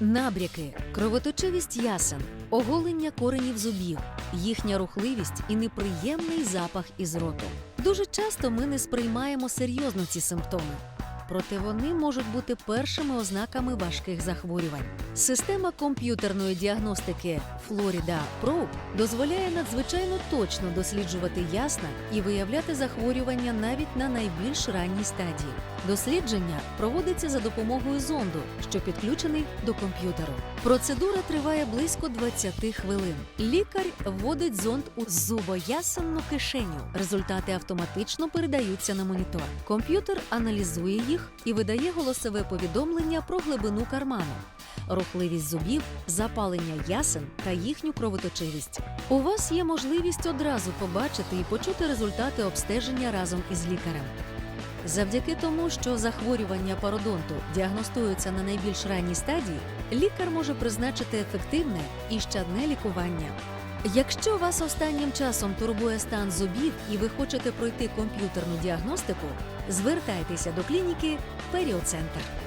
Набряки, кровоточивість ясен, оголення коренів зубів, їхня рухливість і неприємний запах із роту. Дуже часто ми не сприймаємо серйозно ці симптоми. Проте вони можуть бути першими ознаками важких захворювань. Система комп'ютерної діагностики Florida Probe дозволяє надзвичайно точно досліджувати ясна і виявляти захворювання навіть на найбільш ранній стадії. Дослідження проводиться за допомогою зонду, що підключений до комп'ютеру. Процедура триває близько 20 хвилин. Лікар вводить зонд у зубоясенну кишеню. Результати автоматично передаються на монітор. Комп'ютер аналізує їх і видає голосове повідомлення про глибину карману, рухливість зубів, запалення ясен та їхню кровоточивість. У вас є можливість одразу побачити і почути результати обстеження разом із лікарем. Завдяки тому, що захворювання пародонту діагностуються на найбільш ранній стадії, лікар може призначити ефективне і щадне лікування. Якщо вас останнім часом турбує стан зубів і ви хочете пройти комп'ютерну діагностику, звертайтеся до клініки Періоцентр.